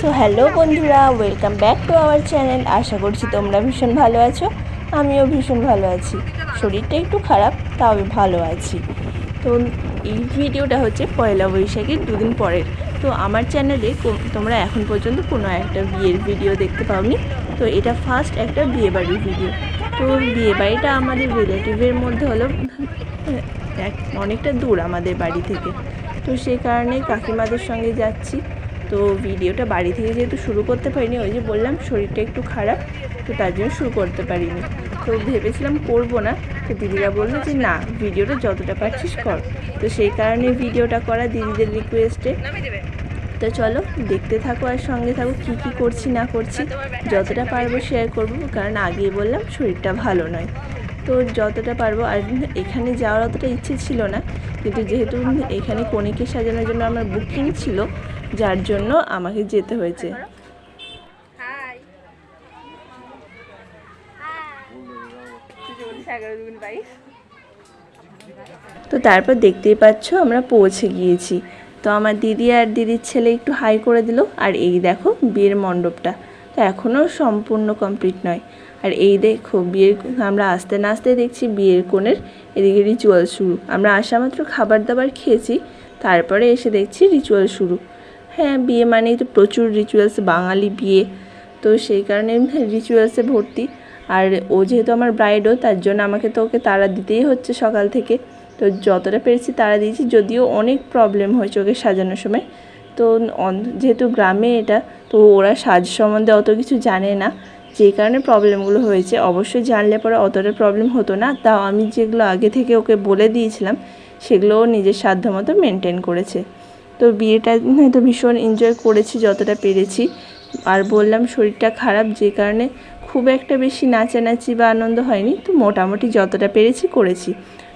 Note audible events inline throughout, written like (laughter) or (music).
So hello বন্ধুরা welcome back to our channel আশা করছি তোমরা ভীষণ ভালো আছো, আমিও ভীষণ ভালো আছি। শরীরটা একটু খারাপ, তাও ভালো আছি। তো এই ভিডিওটা হচ্ছে পয়লা বৈশাখের দুদিন পরের। তো আমার চ্যানেলে তোমরা এখন পর্যন্ত কোনো একটা বিয়ের ভিডিও দেখতে পাওনি। তো এটা ফার্স্ট একটা বিয়ে বাড়ির ভিডিও তো বিয়ে বাড়িটা আমাদের রিলেটিভের মধ্যে হলো অনেকটা দূর আমাদের বাড়ি থেকে। তো সেই কারণে কাকিমাদের সঙ্গে যাচ্ছি। তো ভিডিওটা বাড়ি থেকে যেহেতু শুরু করতে পারিনি, ওই যে বললাম শরীরটা একটু খারাপ, তো তার জন্য শুরু করতে পারিনি। তো ভেবেছিলাম করব না, তো দিদিরা বলল যে না, ভিডিওটা যতটা পারছিস কর। তো সেই কারণে ভিডিওটা করা দিদিদের রিকোয়েস্টে তো চলো, দেখতে থাকো আর সঙ্গে থাকো, কী কী করছি না করছি, যতটা পারব শেয়ার করব, কারণ আগেই বললাম শরীরটা ভালো নয়। তো যতটা পারব, আর এখানে যাওয়ার অতটা ইচ্ছে ছিল না, কিন্তু যেহেতু এখানে কনেকে সাজানোর জন্য আমার বুকিং ছিল যার জন্য আমাকে যেতে হয়েছে। তো তারপর দেখতেই পাচ্ছ আমরা পৌঁছে গিয়েছি। তো আমার দিদি আর দিদির ছেলে একটু হাই করে দিল আর এই দেখো বিয়ের মণ্ডপটা। তো এখনও সম্পূর্ণ কমপ্লিট নয়। আর এই দেখো বিয়ের আমরা আসতে না আসতে দেখছি বিয়ের কোণের এদিকে রিচুয়াল শুরু। আমরা আসা মাত্র খাবার দাবার খেয়েছি তারপরে এসে দেখছি রিচুয়াল শুরু। হ্যাঁ বিয়ে মানেই তো প্রচুর রিচুয়ালস বাঙালি বিয়ে। তো সেই কারণে (laughs) রিচুয়ালসে ভর্তি। আর ও যেহেতু আমার ব্রাইডও তার জন্য আমাকে তো ওকে তাড়া দিতেই হচ্ছে সকাল থেকে। তো যতটা পেরেছি তাড়া দিয়েছি, যদিও অনেক প্রবলেম হয়েছে ওকে সাজানোর সময়। তো যেহেতু গ্রামে এটা, তো ওরা সাজ সম্বন্ধে অত কিছু জানে না। যে কারণে প্রবলেমগুলো হয়েছে। অবশ্যই জানলে পরে অতটা প্রবলেম হতো না। তাও আমি যেগুলো আগে থেকে ওকে বলে দিয়েছিলাম সেগুলো ও নিজের সাধ্য মতো মেনটেন করেছে। তো বিয়েটা তো ভীষণ এনজয় করেছি, যতটা পেরেছি। আর বললাম, শরীরটা খারাপ, যে কারণে খুব একটা বেশি নাচানাচি বা আনন্দ হয়নি। তো মোটামুটি যতটা পেরেছি করেছি।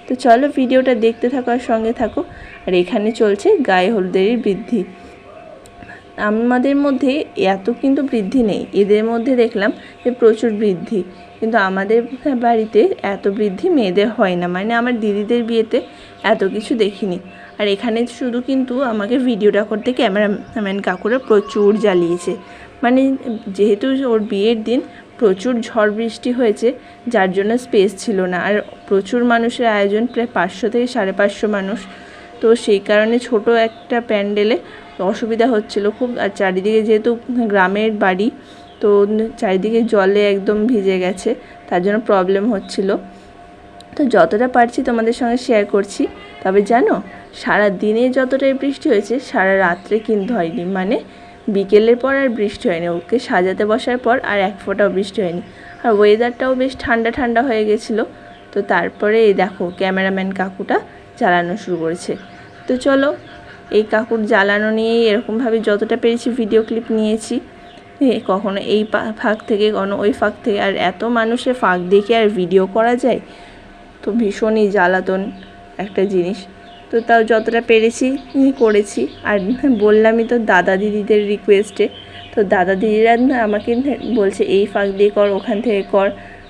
তো চলো, ভিডিওটা দেখতে থাকো আর সঙ্গে থাকো। আর এখানে চলছে গায়ে হলুদের বৃদ্ধি। আমাদের মধ্যে এত কিন্তু বৃদ্ধি নেই। এদের মধ্যে দেখলাম যে প্রচুর বৃদ্ধি। কিন্তু আমাদের বাড়িতে এত বৃদ্ধি মেয়েদের হয় না। মানে আমার দিদিদের বিয়েতে এত কিছু দেখিনি। আর এখানে শুধু কিন্তু আমাকে ভিডিওটা করতে ক্যামেরাম্যান কাকুরা প্রচুর জ্বালিয়েছে। মানে যেহেতু ওর বিয়ের দিন প্রচুর ঝড় বৃষ্টি হয়েছে, যার জন্য স্পেস ছিল না। আর প্রচুর মানুষের আয়োজন, প্রায় পাঁচশো থেকে সাড়ে পাঁচশো মানুষ। তো সেই কারণে ছোট একটা প্যান্ডেলে অসুবিধা হচ্ছিল খুব। আর চারিদিকে যেহেতু গ্রামের বাড়ি, তো চারিদিকে জলে একদম ভিজে গেছে, তার জন্য প্রবলেম হচ্ছিল। তো যতটা পারছি তোমাদের সঙ্গে শেয়ার করছি। তবে জানো সারা দিনে যতটাই বৃষ্টি হয়েছে, সারা রাত্রে কিন্তু হয়নি। মানে বিকেলের পর আর বৃষ্টি হয়নি। ওকে সাজাতে বসার পর আর এক ফোঁটাও বৃষ্টি হয়নি। আর ওয়েদারটাও বেশ ঠান্ডা ঠান্ডা হয়ে গেছিল। তো তারপরে এই দেখো ক্যামেরাম্যান কাকুটা চালানো শুরু করেছে। তো চলো, এই কাকুর জ্বালানো নিয়েই এরকমভাবে যতটা পেরেছি ভিডিও ক্লিপ নিয়েছি। কখনো এই ফাঁক থেকে, কখনো ওই ফাঁক থেকে। আর এত মানুষের ফাঁক দেখে আর ভিডিও করা যায়? তো ভীষণই জ্বালাতন একটা জিনিস। তো তাও যতটা পেরেছি করেছি। আর (laughs) বললামই তো দাদা দিদিদের রিকোয়েস্টে তো দাদা দিদিরা আমাকে (laughs) বলছে, এই ফাঁক দিয়ে কর, ওখান থেকে কর।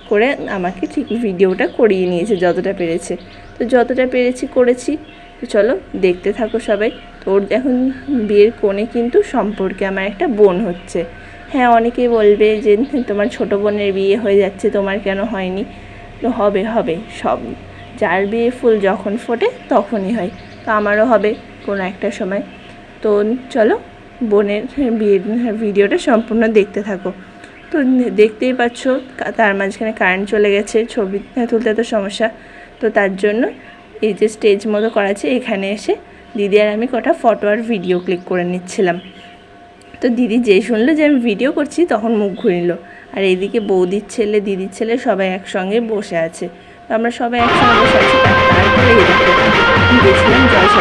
করে আমাকে ঠিক ভিডিওটা করিয়ে নিয়েছে যতটা পেরেছে। তো যতটা পেরেছি করেছি। তো চলো, দেখতে থাকো সবাই। তো ওর এখন বিয়ের কোণে কিন্তু সম্পর্কে আমার একটা বোন হচ্ছে। হ্যাঁ অনেকেই বলবে যে তোমার ছোট বোনের বিয়ে হয়ে যাচ্ছে, তোমার কেন হয়নি? তো হবে হবে, সব যার বিয়ে ফুল যখন ফোটে তখনই হয়। তো আমারও হবে কোনো একটা সময়। তো চলো, বোনের বিয়ের ভিডিওটা সম্পূর্ণ দেখতে থাকো। তো দেখতেই পাচ্ছ তার মাঝখানে কারেন্ট চলে গেছে, ছবি তুলতে তো সমস্যা। তো তার জন্য এই যে স্টেজ মতো করা আছে, এখানে এসে দিদি আর আমি কটা ফটো আর ভিডিও ক্লিক করে নিচ্ছিলাম। তো দিদি যেই শুনলো যে আমি ভিডিও করছি, তখন মুখ ঘুরে নিল। আর এইদিকে বৌদির ছেলে, দিদির ছেলে সবাই একসঙ্গে বসে আছে। আমরা সবাই একসঙ্গে বসে তারপরে এই দেখো গেছিলাম নাচ।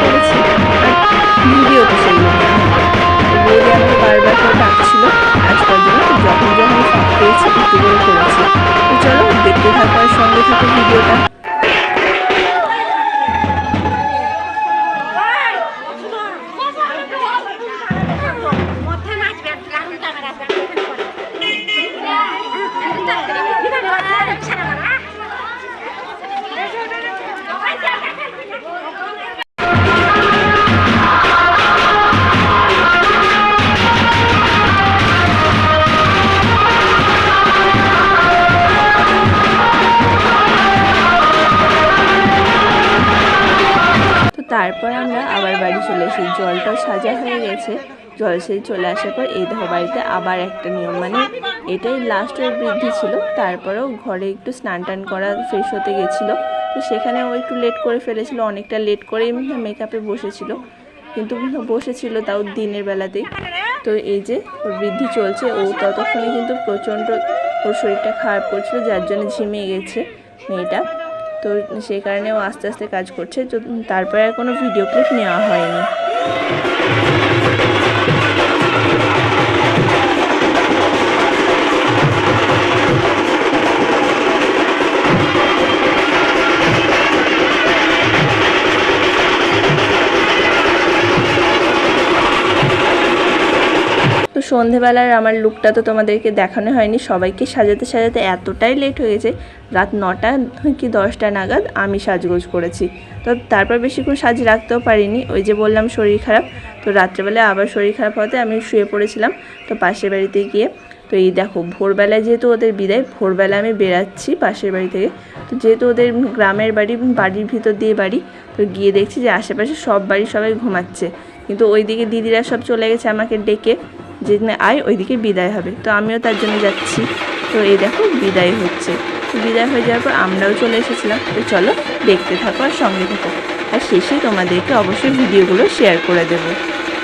করেছে না বারবার করে ডাকছিল নাচ করার জন্য তো যখন যখন ফাঁক পেয়েছি, একটু করে করেছি। দেখতে সঙ্গে ভিডিওটা। চলে এসেছি জলটাও সাজা হয়ে গেছে। জল সেই চলে আসার পর এই দেখো বাড়িতে আবার একটা নিয়ম মানে এটাই লাস্ট লাস্টের বৃদ্ধি ছিল। তারপরেও ঘরে একটু স্নান টান করা ফ্রেশ হতে গেছিল। তো সেখানে ও একটু লেট করে ফেলেছিল, অনেকটা লেট করেই মেকআপে বসেছিল। কিন্তু বসেছিল তাও দিনের বেলাতেই। তো এই যে ওর বৃদ্ধি চলছে, ও ততক্ষণে কিন্তু প্রচণ্ড ওর শরীরটা খারাপ করছিল, যার জন্য ঝিমিয়ে গেছে মেয়েটা। তো সেই কারণে ও আস্তে আস্তে কাজ করছে। তারপরে আর কোনো ভিডিও ক্লিপ নেওয়া হয়নি। তো সন্ধেবেলার আমার লুকটা তো তোমাদেরকে দেখানো হয়নি। সবাইকে সাজাতে সাজাতে এতটাই লেট হয়ে গেছে, রাত নটা কি দশটা নাগাদ আমি সাজগোজ করেছি। তো তারপর বেশিক্ষণ সাজ রাখতেও পারিনি, ওই যে বললাম শরীর খারাপ, তো রাত্রেবেলায় আবার শরীর খারাপ হতে আমি শুয়ে পড়েছিলাম, তো পাশের বাড়িতে গিয়ে, তো এই দেখো ভোরবেলায় যেহেতু ওদের বিদায়, ভোরবেলা আমি বেরাচ্ছি পাশের বাড়ি থেকে, তো যেহেতু ওদের গ্রামের বাড়ি, বাড়ির ভিতর দিয়ে বাড়ি, তো গিয়ে দেখছি যে আশেপাশে সব বাড়ি সবাই ঘুমাচ্ছে। কিন্তু ওইদিকে দিদিরা সব চলে গেছে আমাকে ডেকে যেখানে আয় ওইদিকে বিদায় হবে। তো আমিও তার জন্য যাচ্ছি। তো এই দেখো বিদায় হচ্ছে। বিদায় হয়ে যাওয়ার পর আমরাও চলে এসেছিলাম। তো চলো দেখতে থাকো আর সঙ্গে থাকো। আর শেষে তোমাদেরকে অবশ্যই ভিডিওগুলো শেয়ার করে দেবো।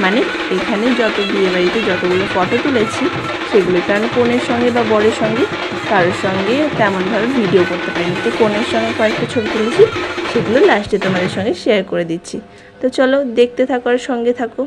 মানে এখানে যত বিয়ে বাড়িতে যতগুলো ফটো তুলেছি সেগুলো কারণ কনের সঙ্গে বা বরের সঙ্গে, কারোর সঙ্গে তেমনভাবে ভিডিও করতে পারিনি। তো কনের সঙ্গে কয়েকটা ছবি তুলেছি সেগুলো লাস্টে তোমাদের সঙ্গে শেয়ার করে দিচ্ছি। তো চলো দেখতে থাকো আর সঙ্গে থাকো।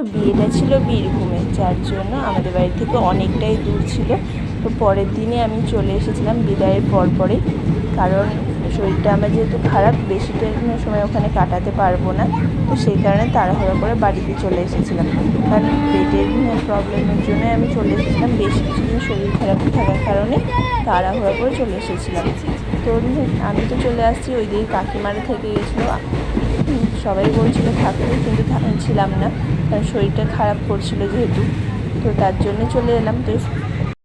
তো বিয়েটা ছিল বীরভূমে যার জন্য আমাদের বাড়ি থেকে অনেকটাই দূর ছিল। তো পরের দিনে আমি চলে এসেছিলাম বিদায়ের পর পরে কারণ শরীরটা আমার যেহেতু খারাপ, বেশি বেশিটা সময় ওখানে কাটাতে পারব না। তো সেই কারণে তাড়াহুড়ো করে বাড়িতে চলে এসেছিলাম। কারণ পেটের প্রবলেমের জন্য আমি চলে এসেছিলাম, বেশ কিছুদিন শরীর খারাপ থাকার কারণে তাড়াহুড়ো করে চলে এসেছিলাম। তো আমি তো চলে আসছি, ওই দিকে কাকিমারা থেকে গেছিল, সবাই বলছিল থাকতে কিন্তু ছিলাম না। শরীরটা খারাপ করছিল যেহেতু তো তার জন্য চলে এলাম। তো